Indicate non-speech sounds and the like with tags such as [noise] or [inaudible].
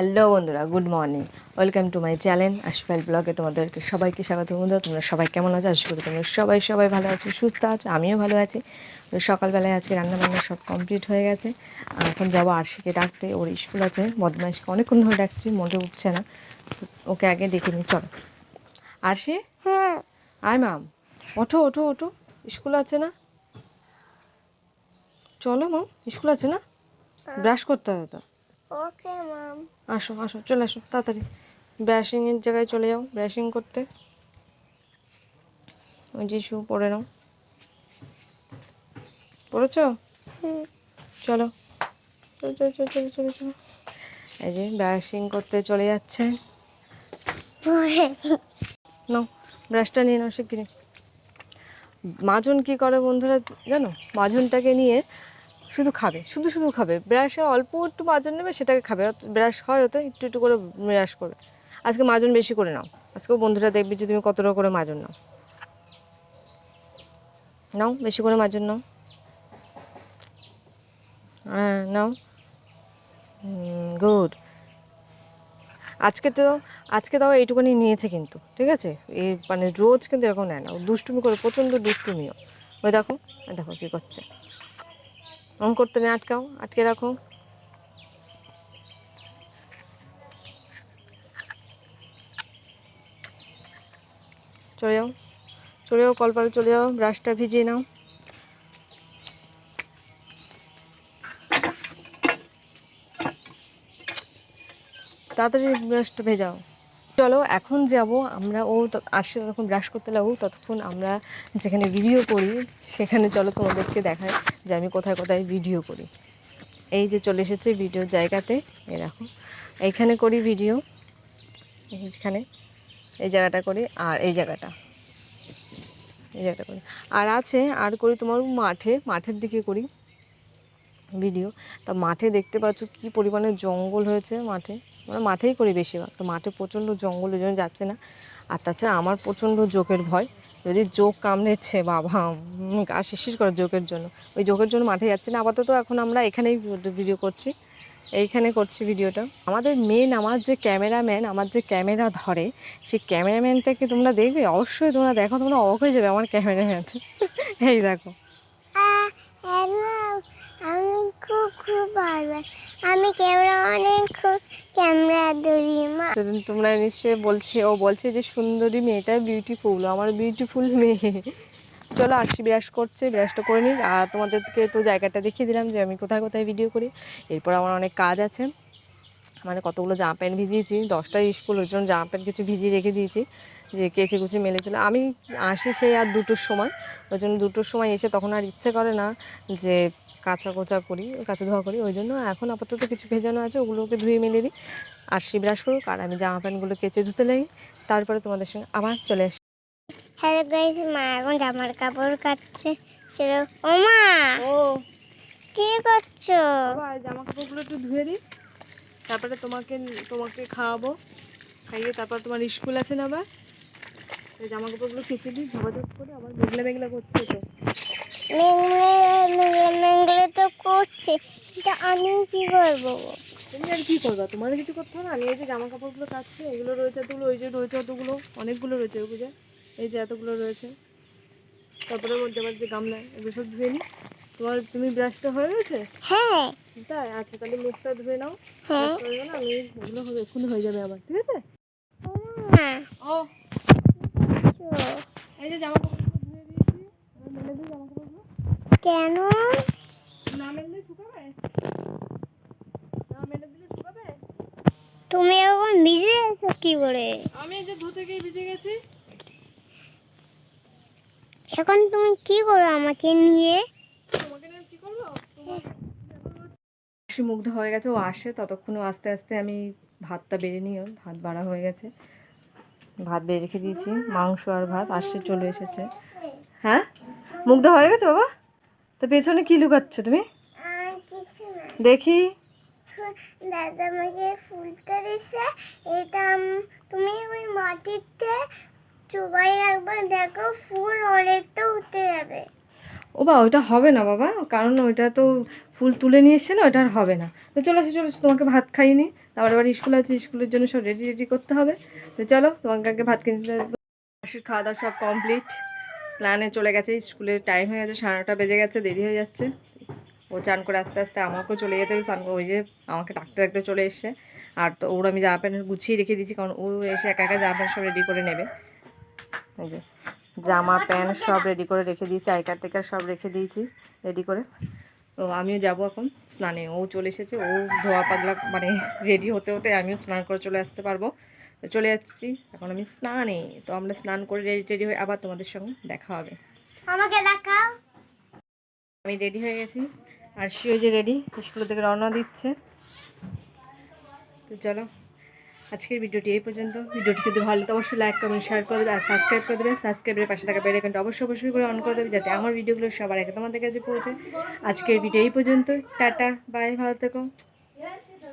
Hello বন্ধুরা good morning. Welcome to my channel Ashfal ব্লগে তোমাদেরকে সবাইকে স্বাগত বন্ধুরা। তোমরা সবাই কেমন আছো? আশা করি তোমরা সবাই সবাই ভালো আছো সুস্থ আছো আমিও ভালো আছি। তো সকালবেলায় আজকে রান্নাবান্না সব কমপ্লিট হয়ে গেছে। আর এখন যাব আরশিকে ডাকতে। ওর স্কুল আছে বদমাইশকে অনেকক্ষণ ধরে ডাকছি মোটে উঠছে না। ওকে আগে ডেকে নিই চলো। আরশি? হ্যাঁ। আয় মাম। ওঠো ওঠো ওঠো। স্কুল আছে না? চলো মাম স্কুল আছে না? ব্রাশ করতে হবে তো। ওকে মাম আসো আসো চলে আসো তাড়াতাড়ি। ব্রাশিংয়ের জায়গায় চলে যাও ব্রাশিং করতে। ওই যে শু পরে নাও। পড়েছো চলো। চলো চলো চলো চলো চলো এই যে ব্রাশিং করতে চলে যাচ্ছে। নাও ব্রাশটা নিয়ে নাও শিগগিরি মাজন কি করে বন্ধুরা জানো? মাজনটাকে নিয়ে শুধু খাবে, শুধু শুধু খাবে। ব্রাশে অল্প একটু মাজন নেবে, সেটাকে খাবে। ব্রাশ হয় ওতে, একটু একটু করে ব্রাশ করবে। আজকে মাজন বেশি করে নাও। আজকেও বন্ধুরা দেখবে যে তুমি কতটা করে মাজন নাও। নাও, বেশি করে মাজন নাও। হ্যাঁ নাও। গুড। আজকে তো, আজকে তাও এইটুকুনি নিয়েছে কিন্তু, ঠিক আছে? এই মানে রোজ কিন্তু এরকম নেয় না। দুষ্টুমি করে, প্রচণ্ড দুষ্টুমিও। ওই দেখো দেখো কী করছে। অন করতে নেই, আটকাও, আটকে রাখো। চলে যাও চলে যাও, কলপারে চলে যাও ব্রাশটা ভিজিয়ে নাও। তাড়াতাড়ি ব্রাশটা ভেজাও। চলো, এখন যাব আমরা ও আসছে ততক্ষণ ব্রাশ করতে লাগবো, ততক্ষণ আমরা যেখানে ভিডিও করি, সেখানে চলো তোমাদেরকে দেখায় যে আমি কোথায় কোথায় ভিডিও করি। এই যে চলে এসেছে ভিডিও জায়গাতে দেখো। এইখানে করি ভিডিও এইখানে, এই জায়গাটা করি আর এই জায়গাটা। এই জায়গাটা করি। আর আছে, আর করি তোমার মাঠে, মাঠের দিকে করি ভিডিও তা মাঠে দেখতে পাচ্ছ কি পরিমাণে জঙ্গল হয়েছে মাঠে। মানে মাঠেই করি বেশিরভাগ। তো মাঠে প্রচণ্ড জঙ্গল, ওই জন্য যাচ্ছে না। আর তাছাড়া আমার প্রচণ্ড জোকের ভয়। যদি জোক কামড়েছে, বাবা গা শিশির করে জোকের জন্য। ওই জোকের জন্য মাঠে যাচ্ছে না। আপাতত এখন আমরা এখানেই ভিডিও করছি। এইখানে করছি ভিডিওটা আমাদের মেন আমার যে ক্যামেরাম্যান আমার যে ক্যামেরা ধরে, সেই ক্যামেরাম্যানটাকে তোমরা দেখবে? অবশ্যই তোমরা দেখো, তোমরা অবাক হয়ে যাবে আমার ক্যামেরাম্যানটা [laughs] এই দেখো। খুব খুব ভালো। আমি ক্যামেরা অনেক খুব ক্যামেরা ধরি, মা। তোমরা নিশ্চয়ই বলছে, ও বলছে যে সুন্দরী মেয়েটা বিউটিফুল আমার বিউটিফুল মেয়ে। চলো আসি ব্রাশ করছে, ব্রাশটা করে নিই। আর তোমাদেরকে তো জায়গাটা দেখিয়ে দিলাম যে আমি কোথায় কোথায় ভিডিও করি। এরপর আমার অনেক কাজ আছে। মানে কতগুলো জামা প্যান্ট ভিজিয়েছি, দশটা স্কুল ওই জন্য জামা প্যান্ট কিছু ভিজিয়ে রেখে দিয়েছি, যে কেচে কুচে মেলেছিল আমি আসি সেই আর দুটোর সময়। ওই জন্য দুটোর সময় এসে তখন আর ইচ্ছে করে না যে কাঁচা কোচা করি কাঁচা ধোয়া করি ওই জন্য এখন আপাতত কিছু ভেজানো আছে ওগুলোকে ধুয়ে মেলে দিই। আর সে ব্রাশ করুক আর আমি জামা প্যান্টগুলো কেচে ধুতে লাগি। তারপরে তোমাদের সঙ্গে আবার চলে আসি। হ্যালো গাইস মা এখন জামার কাপড় কাটছে। চলো ও মা! ও। কি করছ? জামা কাপড়গুলো একটু ধুয়ে দিই। তারপরে তোমাকে তোমাকে খাওয়াবো। খাইয়ে তারপর তোমার স্কুল আছে না আবার জামা কাপড়গুলো কেচে দিই ঝাপাঝাপ করে আবার মেঘলা মেঘলা করছে তো। তো করছে এটা আমি কি করব তুমি আর কি করবা? তোমার কিছু করতে হবে না? আমি এই যে জামা কাপড়গুলো কাচ্ছি এগুলো রয়েছে এতগুলো ওই যে রয়েছে অতগুলো অনেকগুলো রয়েছে যে এই যে এতগুলো রয়েছে। তারপরে মধ্যে আবার যে গামলা এগুলো সব ধুয়ে নিই তোমার তুমি ব্রাশটা হয়ে গেছে? হ্যাঁ। তাই? আচ্ছা তাহলে মুখটা ধুয়ে নাও। হ্যাঁ। আমি ওগুলো হবে এক্ষুনি হয়ে যাবে আবার ঠিক আছে? মা ও। এই যে জামা কাপড়গুলো ধুয়ে দিয়েছি এবার মেলে দিই জামা কাপড়গুলো কেন? না মেললে শুকাবে না মেলে দিলে শুকাবে তুমি এখন ভিজে আছো কি করে? আমি যে ধুতে গিয়ে ভিজে গেছি। এখন তুমি কি করো আমাকে নিয়ে? তোমাকে নিয়ে কি করব? সে মুগ্ধ হয়ে গেছে ও আসে ততক্ষণও আস্তে আস্তে আমি ভাতটা বেড়ে নিও ভাত বাড়া হয়ে গেছে। ভাত বেড়ে রেখে দিয়েছি মাংস আর ভাত আসছে চলে এসেছে। হ্যাঁ? মুগ্ধ হয়ে গেছে বাবা? তো পেছনে কি লুকাচ্ছ তুমি? দেখি। দাদা আমাকে ফুলটা দিছে এটা তুমি ওই মাটিতে চুবাই রাখবে। দেখো ফুল অনেকটা উঠে যাবে। ও বা ওইটা হবে না বাবা। কারণ ওইটা তো ফুল তুলে নিয়ে এসছে না ওইটা আর হবে না। তো চলে আসো চলে তোমাকে ভাত খাইয়ে নিই। তারপরে আবার স্কুল আছে স্কুলের জন্য সব রেডি রেডি করতে হবে। তো চলো তোমাকে আগে ভাত কিনতে মাসির খাওয়া দাওয়া সব কমপ্লিট স্নানে চলে গেছে, স্কুলের টাইম হয়ে গেছে, সাড়ে নটা বেজে গেছে, দেরি হয়ে যাচ্ছে। ও চান করে আস্তে আস্তে আমাকেও চলে যেতে হবে, স্নান ওই যে আমাকে ডাকতে ডাকতে চলে এসছে। আর তো ওর আমি জামা প্যান্ট গুছিয়ে রেখে দিয়েছি, কারণ ও এসে একা একা জামা প্যান্ট সব রেডি করে নেবে। এই যে, জামা প্যান্ট সব রেডি করে রেখে দিয়েছি, আই কার্ড টেকার সব রেখে দিয়েছি রেডি করে। তো আমিও যাব এখন স্নানে। ও চলে এসেছে, ও ধোয়া পাগলা মানে রেডি হতে হতে আমিও স্নান করে চলে আসতে পারব। চলে যাচ্ছি। এখন আমি স্নানে। তো আমরা স্নান করে রেডি টেডি হয়ে আবার তোমাদের সঙ্গে দেখা হবে। আমাকে দেখাও। আমি রেডি হয়ে গেছি। আর শিও যে রেডি স্কুলের থেকে রওনা দিচ্ছে। তো চলো আজকের ভিডিওটি এই পর্যন্ত। ভিডিওটি যদি ভালো লাগে তো অবশ্যই লাইক কমেন্ট শেয়ার করে দেবে আর সাবস্ক্রাইব করে দেবে। সাবস্ক্রাইবের পাশে থাকা বেল আইকনটা অবশ্যই অবশ্যই করে অন করে দেবে যাতে আমার ভিডিওগুলো সবার আগে তোমাদের কাছে পৌঁছে। আজকের ভিডিও এই পর্যন্ত টাটা বাই ভালো থেকো।